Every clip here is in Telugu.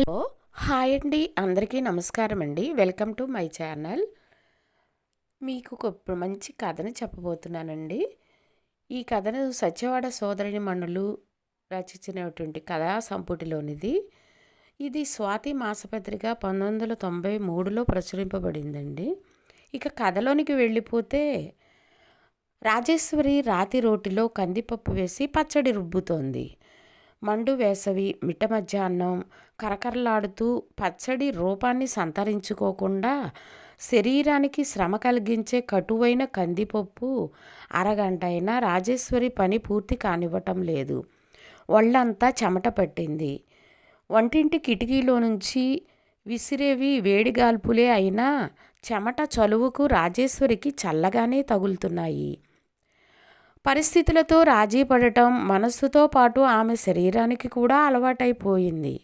హలో. హాయ్ అండి. అందరికీ నమస్కారం అండి. Welcome to my channel. మీకు ఒక మంచి కథని చెప్పబోతున్నానండి. ఈ కథను సత్యవాడ సోదరిని మణులు రచించినటువంటి కథా సంపుటిలోనిది. ఇది స్వాతి మాసపత్రిక పంతొమ్మిది వందల తొంభై మూడులో ప్రచురింపబడిందండి. ఇక కథలోనికి వెళ్ళిపోతే రాజేశ్వరి రాతి రోటిలో కందిపప్పు వేసి పచ్చడి రుబ్బుతోంది. మండు వేసవి మిట్ట మధ్యాహ్నం కరకరలాడుతూ పచ్చడి రూపాన్ని సంతరించుకోకుండా శరీరానికి శ్రమ కలిగించే కటువైన కందిపప్పు అరగంట అయినా రాజేశ్వరి పని పూర్తి కానివ్వటం లేదు. ఒళ్ళంతా చెమట పట్టింది. వంటింటి కిటికీలో నుంచి విసిరేవి వేడిగాల్పులే అయినా చెమట చలువుకు రాజేశ్వరికి చల్లగానే తగులుతున్నాయి. పరిస్థితులతో రాజీ పడటం మనస్సుతో పాటు ఆమె శరీరానికి కూడా అలవాటైపోయింది.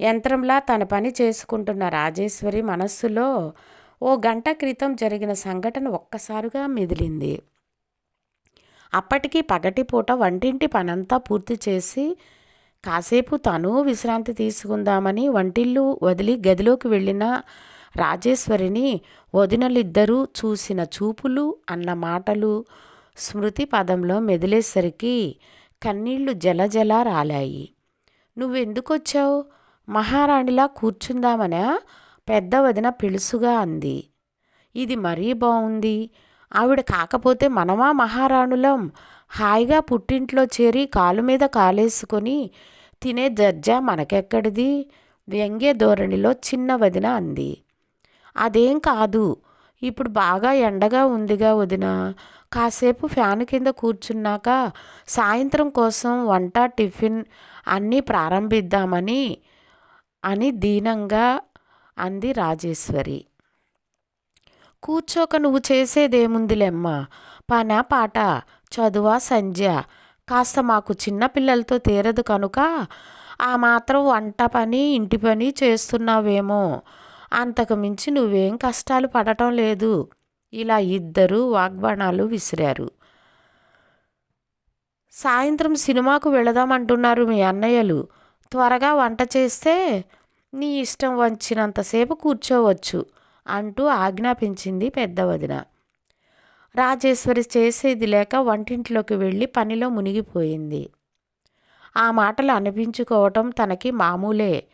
యంత్రంలా తన పని చేసుకుంటున్న రాజేశ్వరి మనస్సులో ఓ గంట క్రితం జరిగిన సంఘటన ఒక్కసారిగా మెదిలింది. అప్పటికి పగటిపూట వంటింటి పనంతా పూర్తి చేసి కాసేపు తను విశ్రాంతి తీసుకుందామని వంటిల్లు వదిలి గదిలోకి వెళ్ళిన రాజేశ్వరిని వదినలిద్దరూ చూసిన చూపులు అన్న మాటలు స్మృతి పదంలో మెదిలేసరికి కన్నీళ్ళు జలజల రాలాయి. నువ్వెందుకొచ్చావు? మహారాణిలా కూర్చుందామనా? పెద్ద వదిన పిలుసుగా అంది. ఇది మరీ బాగుంది ఆవిడ కాకపోతే మనమా మహారాణులం. హాయిగా పుట్టింట్లో చేరి కాలు మీద కాలేసుకొని తినే దర్జా మనకెక్కడిది? వ్యంగ్య ధోరణిలో చిన్న వదిన అంది. అదేం కాదు. ఇప్పుడు బాగా ఎండగా ఉందిగా వదిన. కాసేపు ఫ్యాన్ కింద కూర్చున్నాక సాయంత్రం కోసం వంట టిఫిన్ అన్నీ ప్రారంభిద్దామని అని దీనంగా అంది రాజేశ్వరి. కూర్చోక నువ్వు చేసేదేముందిలేమ్మా. పన పాట? చదువా సంధ్య? కాస్త మాకు చిన్నపిల్లలతో తీరదు కనుక ఆ మాత్రం వంట పని ఇంటి పని చేస్తున్నావేమో. అంతకుమించి నువ్వేం కష్టాలు పడటం లేదు. ఇలా ఇద్దరు వాగ్బాణాలు విసిరారు. సాయంత్రం సినిమాకు వెళదామంటున్నారు మీ అన్నయ్యలు. త్వరగా వంట చేస్తే నీ ఇష్టం వంచినంతసేపు కూర్చోవచ్చు అంటూ ఆజ్ఞాపించింది పెద్ద వదిన. రాజేశ్వరి చేసేది లేక వంటింట్లోకి వెళ్ళి పనిలో మునిగిపోయింది. ఆ మాటలు అనిపించుకోవటం తనకి మామూలే.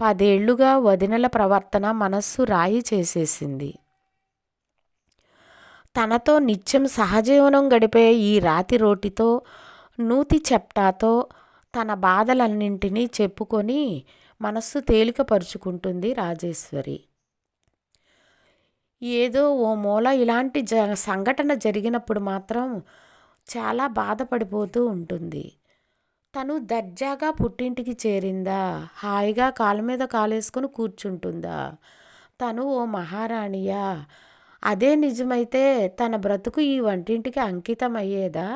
పదేళ్ళుగా వదినల ప్రవర్తన మనస్సు రాయి చేసేసింది. తనతో నిత్యం సహజీవనం గడిపే ఈ రాతి రోటితో నూతి చెప్టాతో తన బాధలన్నింటినీ చెప్పుకొని మనస్సు తేలికపరుచుకుంటుంది రాజేశ్వరి. ఏదో ఓ మూల ఇలాంటి జ సంఘటన జరిగినప్పుడు మాత్రం చాలా బాధపడిపోతూ ఉంటుంది. తను దర్జాగా పుట్టింటికి చేరిందా? హాయిగా కాలు మీద కాలేసుకుని కూర్చుంటుందా? తను ఓ మహారాణియా? అదే నిజమైతే తన బ్రతుకు ఈ వంటింటికి అంకితం అయ్యేదా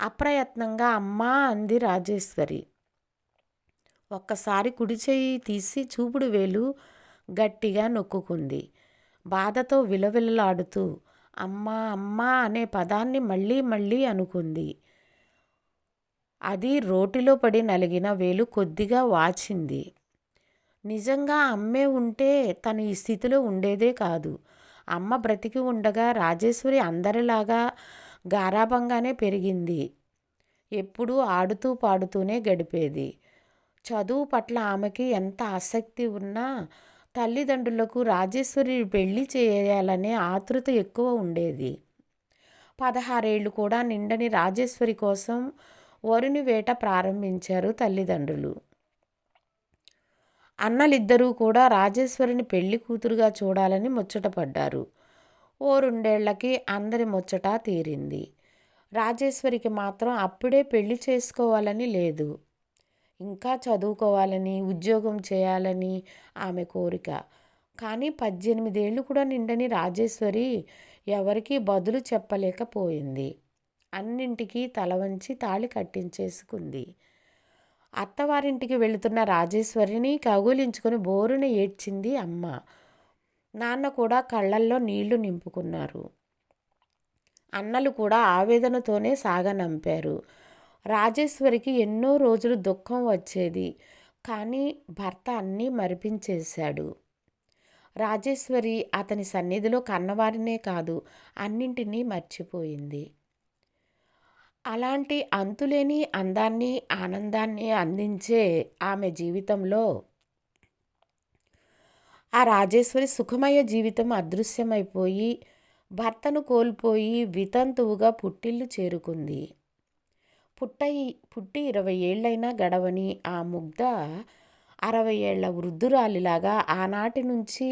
అప్రయత్నంగా అమ్మా అంది రాజేశ్వరి. ఒక్కసారి కుడి చేయి తీసి చూపుడు వేలు గట్టిగా నొక్కుకుంది. బాధతో విలవిలలాడుతూ అమ్మా అమ్మా అనే పదాన్ని మళ్ళీ మళ్ళీ అనుకుంది. అది రోటిలో పడి నలిగిన వేలు కొద్దిగా వాచింది. నిజంగా అమ్మే ఉంటే తను ఈ స్థితిలో ఉండేదే కాదు. అమ్మ బ్రతికి ఉండగా రాజేశ్వరి అందరిలాగా గారాభంగానే పెరిగింది. ఎప్పుడూ ఆడుతూ పాడుతూనే గడిపేది. చదువు పట్ల ఆమెకి ఎంత ఆసక్తి ఉన్నా తల్లిదండ్రులకు రాజేశ్వరి పెళ్ళి చేయాలనే ఆతృత ఎక్కువ ఉండేది. పదహారేళ్ళు కూడా నిండని రాజేశ్వరి కోసం వరుని వేట ప్రారంభించారు తల్లిదండ్రులు. అన్నలిద్దరూ కూడా రాజేశ్వరిని పెళ్ళి కూతురుగా చూడాలని ముచ్చటపడ్డారు. ఓ రెండేళ్ళకి అందరి ముచ్చట తీరింది. రాజేశ్వరికి మాత్రం అప్పుడే పెళ్ళి చేసుకోవాలని లేదు. ఇంకా చదువుకోవాలని ఉద్యోగం చేయాలని ఆమె కోరిక. కానీ పద్దెనిమిదేళ్ళు కూడా నిండని రాజేశ్వరి ఎవరికీ బదులు చెప్పలేకపోయింది. అన్నింటికీ తల వంచి తాళి కట్టించేసుకుంది. అత్తవారింటికి వెళుతున్న రాజేశ్వరిని కగులించుకుని బోరున ఏడ్చింది అమ్మ. నాన్న కూడా కళ్ళల్లో నీళ్ళు నింపుకున్నారు. అన్నలు కూడా ఆవేదనతోనే సాగనంపారు. రాజేశ్వరికి ఎన్నో రోజులు దుఃఖం వచ్చేది. కానీ భర్త అన్నీ మరిపించేశాడు. రాజేశ్వరి అతని సన్నిధిలో కన్నవారినే కాదు అన్నింటినీ మర్చిపోయింది. అలాంటి అంతులేని అందాన్ని ఆనందాన్ని అందించే ఆమె జీవితంలో ఆ రాజేశ్వరి సుఖమయ జీవితం అదృశ్యమైపోయి భర్తను కోల్పోయి వితంతువుగా పుట్టిల్లు చేరుకుంది. పుట్టయి పుట్టి ఇరవై ఏళ్ళైనా గడవని ఆ ముగ్ధ అరవై ఏళ్ళ వృద్ధురాలిలాగా ఆనాటి నుంచి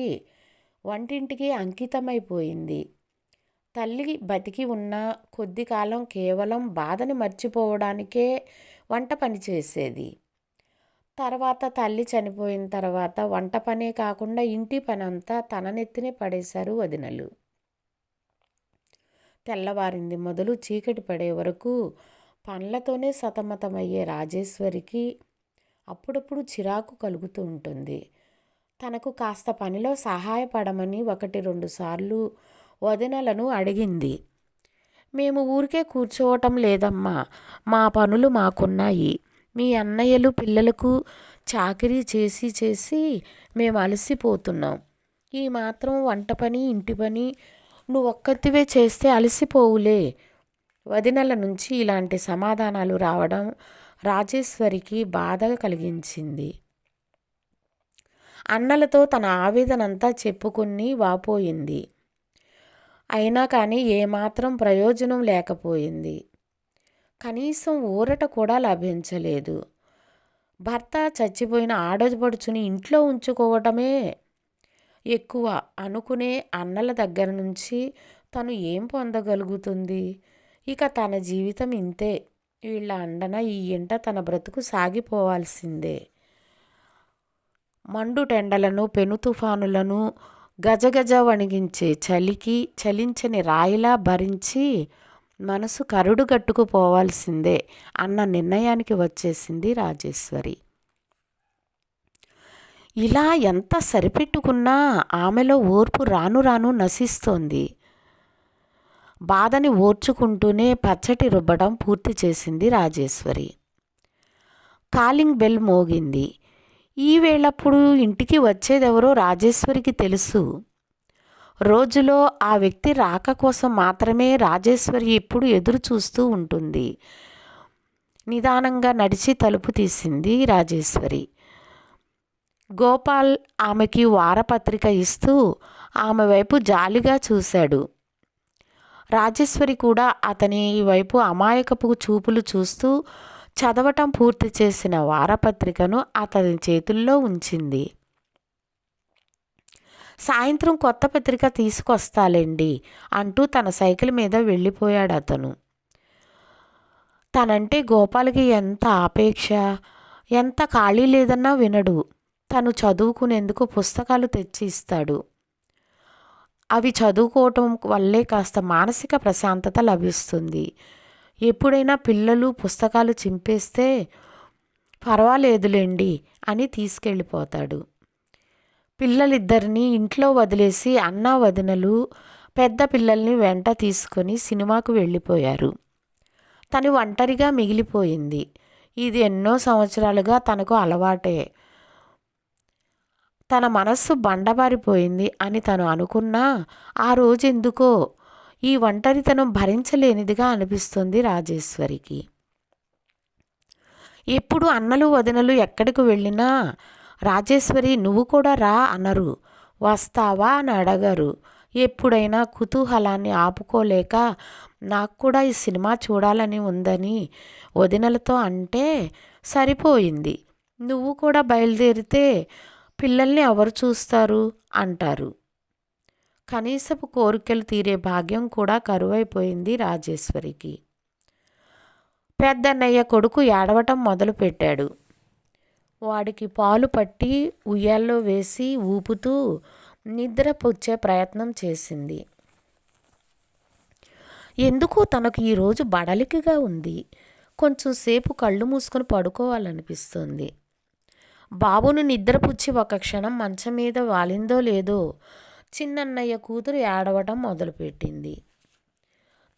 వంటింటికి అంకితమైపోయింది. తల్లి బతికి ఉన్న కొద్ది కాలం కేవలం బాధని మర్చిపోవడానికే వంట పని చేసేది. తర్వాత తల్లి చనిపోయిన తర్వాత వంట పనే కాకుండా ఇంటి పని అంతా తన నెత్తినే పడేశారు వదినలు. తెల్లవారింది మొదలు చీకటి పడే వరకు పండ్లతోనే సతమతమయ్యే రాజేశ్వరికి అప్పుడప్పుడు చిరాకు కలుగుతూ ఉంటుంది. తనకు కాస్త పనిలో సహాయపడమని ఒకటి రెండు సార్లు వదినలను అడిగింది. మేము ఊరికే కూర్చోవటం లేదమ్మా. మా పనులు మాకున్నాయి. మీ అన్నయ్యలు పిల్లలకు చాకరీ చేసి చేసి మేము అలసిపోతున్నాం. ఈ మాత్రం వంట పని ఇంటి పని నువ్వు ఒక్కతివే చేస్తే అలసిపోవులే. వదినల నుంచి ఇలాంటి సమాధానాలు రావడం రాజేశ్వరికి బాధ కలిగించింది. అన్నలతో తన ఆవేదనంతా చెప్పుకుని వాపోయింది. అయినా కానీ ఏమాత్రం ప్రయోజనం లేకపోయింది. కనీసం ఊరట కూడా లభించలేదు. భర్త చచ్చిపోయిన ఆడపడుచుని ఇంట్లో ఉంచుకోవటమే ఎక్కువ అనుకునే అన్నల దగ్గర నుంచి తను ఏం పొందగలుగుతుంది? ఇక తన జీవితం ఇంతే. వీళ్ళ అండన ఈ ఇంట తన బ్రతుకు సాగిపోవాల్సిందే. మండు టెండలను పెను తుఫానులను గజగజ వణిగించే చలికి చలించని రాయిలా భరించి మనసు కరుడు కట్టుకుపోవాల్సిందే అన్న నిర్ణయానికి వచ్చేసింది రాజేశ్వరి. ఇలా ఎంత సరిపెట్టుకున్నా ఆమెలో ఓర్పు రాను రాను నశిస్తోంది. బాధని ఓర్చుకుంటూనే పచ్చటి రుబ్బడం పూర్తి చేసింది రాజేశ్వరి. కాలింగ్ బెల్ మోగింది. ఈ వేళప్పుడు ఇంటికి వచ్చేదెవరో రాజేశ్వరికి తెలుసు. రోజులో ఆ వ్యక్తి రాక కోసం మాత్రమే రాజేశ్వరి ఎప్పుడు ఎదురు చూస్తూ ఉంటుంది. నిదానంగా నడిచి తలుపు తీసింది రాజేశ్వరి. గోపాల్ ఆమెకి వారపత్రిక ఇస్తూ ఆమె వైపు జాలిగా చూశాడు. రాజేశ్వరి కూడా అతని వైపు అమాయకపు చూపులు చూస్తూ చదవటం పూర్తి చేసిన వారపత్రికను అతని చేతుల్లో ఉంచింది. సాయంత్రం కొత్త పత్రిక తీసుకొస్తాలేండి అంటూ తన సైకిల్ మీద వెళ్ళిపోయాడు అతను. తనంటే గోపాల్కి ఎంత ఆపేక్ష ఎంత ఖాళీ లేదన్నా వినడు. తను చదువుకునేందుకు పుస్తకాలు తెచ్చి ఇస్తాడు. అవి చదువుకోవటం వల్లే కాస్త మానసిక ప్రశాంతత లభిస్తుంది. ఎప్పుడైనా పిల్లలు పుస్తకాలు చింపేస్తే పర్వాలేదులేండి అని తీసుకెళ్ళిపోతాడు. పిల్లలిద్దరినీ ఇంట్లో వదిలేసి అన్న వదినలు పెద్ద పిల్లల్ని వెంట తీసుకొని సినిమాకు వెళ్ళిపోయారు. తను ఒంటరిగా మిగిలిపోయింది. ఇది ఎన్నో సంవత్సరాలుగా తనకు అలవాటే. తన మనస్సు బండబారిపోయింది అని తను అనుకున్నా ఆ రోజు ఎందుకో ఈ ఒంటరితనం భరించలేనిదిగా అనిపిస్తుంది రాజేశ్వరికి. ఎప్పుడు అన్నలు వదినలు ఎక్కడికి వెళ్ళినా రాజేశ్వరి నువ్వు కూడా రా అనరు. వస్తావా అని అడగరు. ఎప్పుడైనా కుతూహలాన్ని ఆపుకోలేక నాకు కూడా ఈ సినిమా చూడాలని ఉందని వదినలతో అంటే సరిపోయింది. నువ్వు కూడా బయలుదేరితే పిల్లల్ని ఎవరు చూస్తారు? అంటారు. కనీసపు కోరికలు తీరే భాగ్యం కూడా కరువైపోయింది రాజేశ్వరికి. పెద్దన్నయ్య కొడుకు ఏడవటం మొదలుపెట్టాడు. వాడికి పాలు పట్టి ఉయ్యాల్లో వేసి ఊపుతూ నిద్ర పుచ్చే ప్రయత్నం చేసింది. ఎందుకో తనకు ఈరోజు బడలికగా ఉంది. కొంచెం సేపు కళ్ళు మూసుకొని పడుకోవాలనిపిస్తుంది. బాబును నిద్రపుచ్చి ఒక క్షణం మంచం మీద వాలిందో లేదో చిన్నన్నయ్య కూతురు ఏడవటం మొదలుపెట్టింది.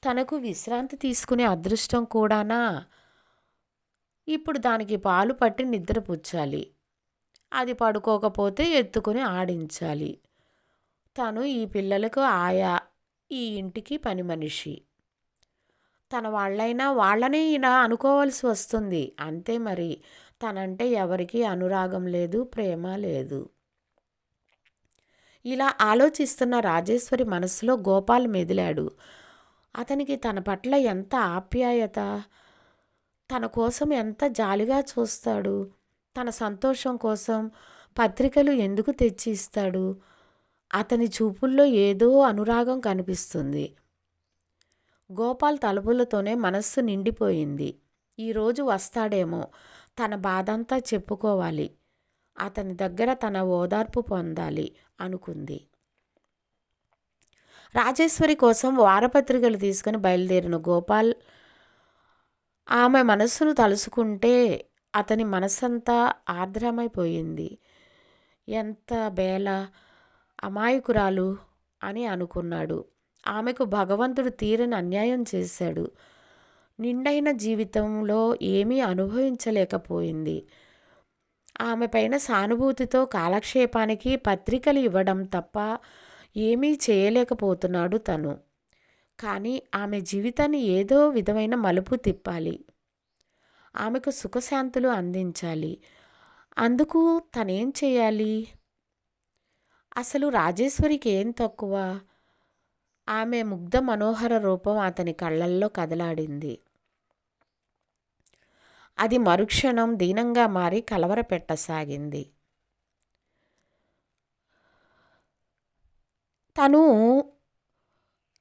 తనకు విశ్రాంతి తీసుకునే అదృష్టం కూడానా? ఇప్పుడు దానికి పాలు పట్టి నిద్రపుచ్చాలి అది పడుకోకపోతే ఎత్తుకుని ఆడించాలి. తను ఈ పిల్లలకు ఆయా ఈ ఇంటికి పని మనిషి. తన వాళ్ళైనా వాళ్ళనే ఇలా అనుకోవాల్సి వస్తుంది. అంతే మరి. తనంటే ఎవరికీ అనురాగం లేదు ప్రేమ లేదు. ఇలా ఆలోచిస్తున్న రాజేశ్వరి మనసులో గోపాల్ మెదిలాడు. అతనికి తన పట్ల ఎంత ఆప్యాయత? తన కోసం ఎంత జాలిగా చూస్తాడు? తన సంతోషం కోసం పత్రికలు ఎందుకు తెచ్చి ఇస్తాడు అతని చూపుల్లో ఏదో అనురాగం కనిపిస్తుంది. గోపాల్ తలుపులతోనే మనస్సు నిండిపోయింది. ఈరోజు వస్తాడేమో తన బాధంతా చెప్పుకోవాలి. అతని దగ్గర తన ఓదార్పు పొందాలి అనుకుంది. రాజేశ్వరి కోసం వారపత్రికలు తీసుకుని బయలుదేరిన గోపాల్ ఆమె మనస్సును తలుసుకుంటే అతని మనసంతా ఆర్ద్రమైపోయింది. ఎంత బేల అమాయకురాలు అని అనుకున్నాడు. ఆమెకు భగవంతుడు తీరని అన్యాయం చేశాడు. నిండైన జీవితంలో ఏమీ అనుభవించలేకపోయింది. ఆమె పైన సానుభూతితో కాలక్షేపానికి పత్రికలు ఇవ్వడం తప్ప ఏమీ చేయలేకపోతున్నాడు తను. కానీ ఆమె జీవితాన్ని ఏదో విధమైన మలుపు తిప్పాలి. ఆమెకు సుఖశాంతులు అందించాలి. అందుకు తనేం చేయాలి? అసలు రాజేశ్వరికి ఏం తక్కువ? ఆమె ముగ్ధ మనోహర రూపం అతని కళ్ళల్లో కదలాడింది. అది మరుక్షణం దీనంగా మారి కలవరపెట్టసాగింది. తను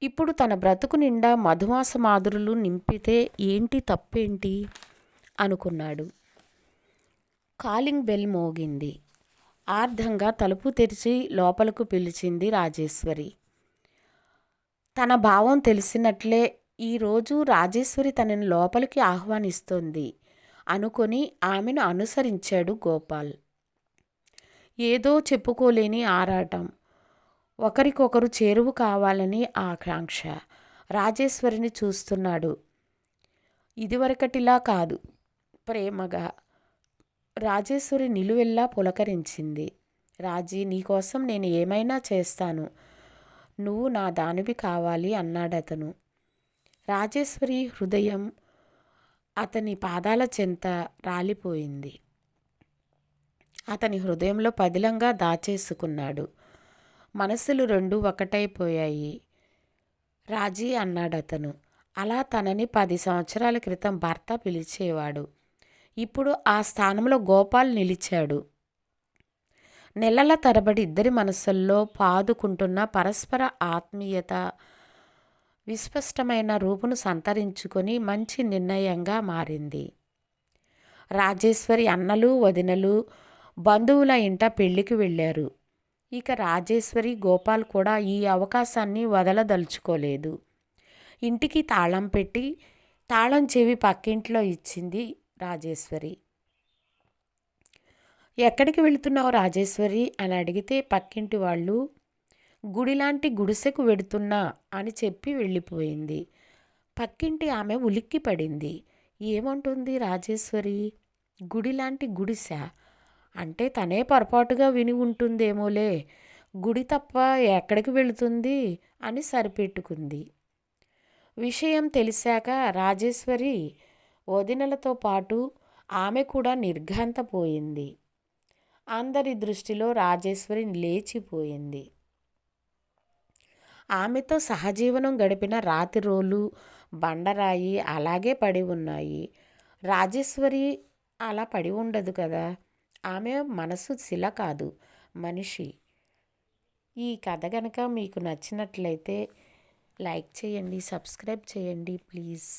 ఇప్పుడు తన బ్రతుకు నిండా మధుమాస మాధురులు నింపితే ఏంటి తప్పేంటి? అనుకున్నాడు. కాలింగ్ బెల్ మోగింది. ఆర్ధంగా తలుపు తెరిచి లోపలకు పిలిచింది రాజేశ్వరి. తన భావం తెలిసినట్లే ఈరోజు రాజేశ్వరి తనని లోపలికి ఆహ్వానిస్తోంది. అనుకొని ఆమెను అనుసరించాడు గోపాల్. ఏదో చెప్పుకోలేని ఆరాటం. ఒకరికొకరు చేరువు కావాలని ఆకాంక్ష. రాజేశ్వరిని చూస్తున్నాడు. ఇదివరకటిలా కాదు. ప్రేమగా. రాజేశ్వరి నిలువెల్లా పులకరించింది. రాజీ నీకోసం నేను ఏమైనా చేస్తాను. నువ్వు నా దానివి కావాలి అన్నాడతను. రాజేశ్వరి హృదయం అతని పాదాల చెంత రాలిపోయింది. అతని హృదయంలో పదిలంగా దాచేసుకున్నాడు. మనసులు రెండు ఒకటైపోయాయి. రాజీ అన్నాడు అతను అలా తనని పది సంవత్సరాల క్రితం భర్త పిలిచేవాడు. ఇప్పుడు ఆ స్థానంలో గోపాల్ నిలిచాడు. నెలల తరబడి ఇద్దరి మనసుల్లో పాదుకుంటున్న పరస్పర ఆత్మీయత విస్పష్టమైన రూపును సంతరించుకొని మంచి నిర్ణయంగా మారింది. రాజేశ్వరి అన్నలు వదినలు బంధువుల ఇంట పెళ్ళికి వెళ్ళారు. ఇక రాజేశ్వరి గోపాల్ కూడా ఈ అవకాశాన్ని వదలదలుచుకోలేదు. ఇంటికి తాళం పెట్టి తాళం చెవి పక్కింట్లో ఇచ్చింది రాజేశ్వరి. ఎక్కడికి వెళుతున్నావు రాజేశ్వరి? అని అడిగితే పక్కింటి వాళ్ళు గుడిలాంటి గుడిసెకు వెడుతున్నా అని చెప్పి వెళ్ళిపోయింది. పక్కింటి ఆమె ఉలిక్కి పడింది. ఏమంటుంది రాజేశ్వరి? గుడిలాంటి గుడిసె? అంటే తనే పొరపాటుగా విని ఉంటుందేమోలే. గుడి తప్ప ఎక్కడికి వెళుతుంది అని సరిపెట్టుకుంది. విషయం తెలిసాక రాజేశ్వరి వదినలతో పాటు ఆమె కూడా నిర్ఘాంతపోయింది. అందరి దృష్టిలో రాజేశ్వరి లేచిపోయింది. ఆమెతో సహజీవనం గడిపిన రాతి రోలు బండరాయి అలాగే పడి ఉన్నాయి. రాజేశ్వరి అలా పడి ఉండదు కదా? ఆమె మనసు శిల కాదు మనిషి. ఈ కథ కనుక మీకు నచ్చినట్లయితే లైక్ చేయండి సబ్స్క్రైబ్ చేయండి ప్లీజ్.